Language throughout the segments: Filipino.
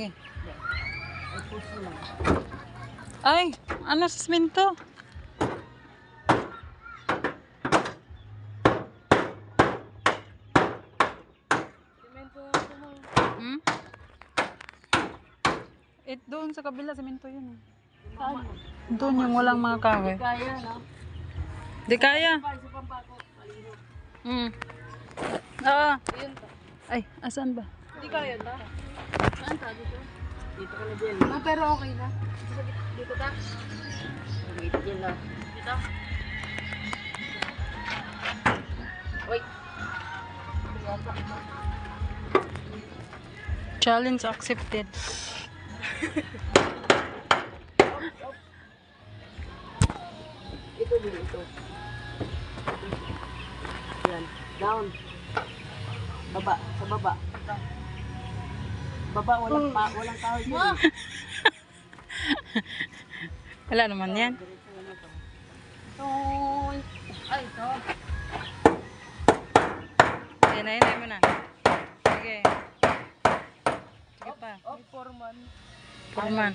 Sige. Ay, ano sa ako mo. Hmm? It doon sa kabila, simento yun. eh. Saan? Doon yung walang mga kahoy. Kaya, no? Di kaya. Hmm. Oo. Ta. Ay, asan ba? Hindi kaya ta. Saan ta? Dito? Dito ka na dyan. Ah, pero okay na. Dito, dito ta. Dito dyan lang. Dito. Wait. Challenge accepted. Ito din ito. Yan. Down. Baba. Sa baba. Baba. Walang pa. Walang kahoy dyan. Wala naman yan. Ito. Ay, ito. Sige na, hinay mo na. Sige. Sige pa. Oh, foreman. Purman.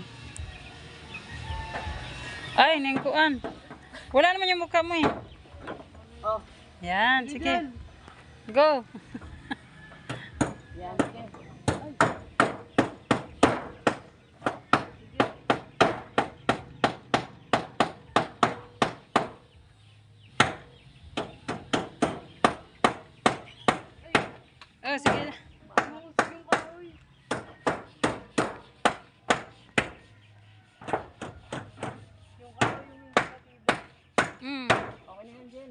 Ay, ningkuan. Wala naman yung mukha mo eh. Oh. Yan, sige. Go. Yan. Okay. Ay. Oh, sige na. Mausap yung kahoy. Yung kahoy yung hindi matibay. Mm. Okay na yan, Jen.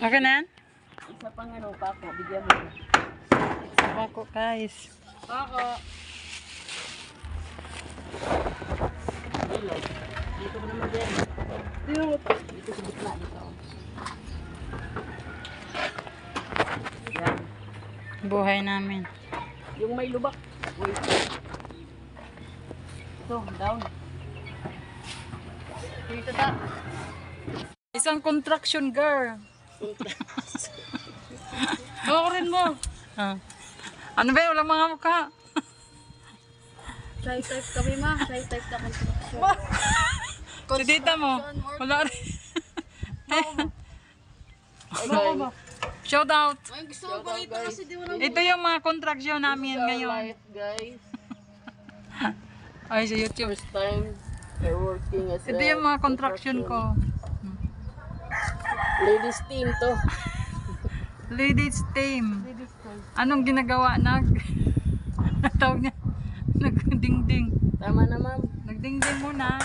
Okay na yan? Isa pang ano, pako. Bigyan mo. Bako, guys. Pako. Dito ko naman, Jen. Dito. Buhay namin. Yung may lubak. Wait. Ito, down. Dito ta. Isang contraction girl. Bawarin mo. Ah. Ano ba yun? Walang mga mukha. Try type kami ma. Try type na construction. Si tita mo. Wala rin. Ano ba? Shout out. Ay, gusto mo ba ito kasi di mo na Ito yung mga contraction namin ngayon. life, guys. Ay, sa YouTube. First time we're working as Ito yung mga contraction ko. Ladies team to. Ladies team. Ladies team. Anong ginagawa? Nag... Tawag niya. Nagdingding. Tama na ma'am. Nagdingding muna.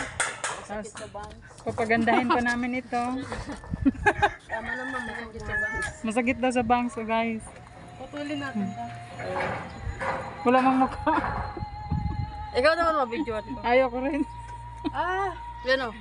Masakit sa bangs. Papagandahin pa namin ito. Tama na ma'am. Masakit sa bangs. Masakit daw sa bangs ko, guys. Putulin natin ta. Wala mang mukha. Ikaw naman mabidyoan ko. Ayaw ko rin. Ah, yan o.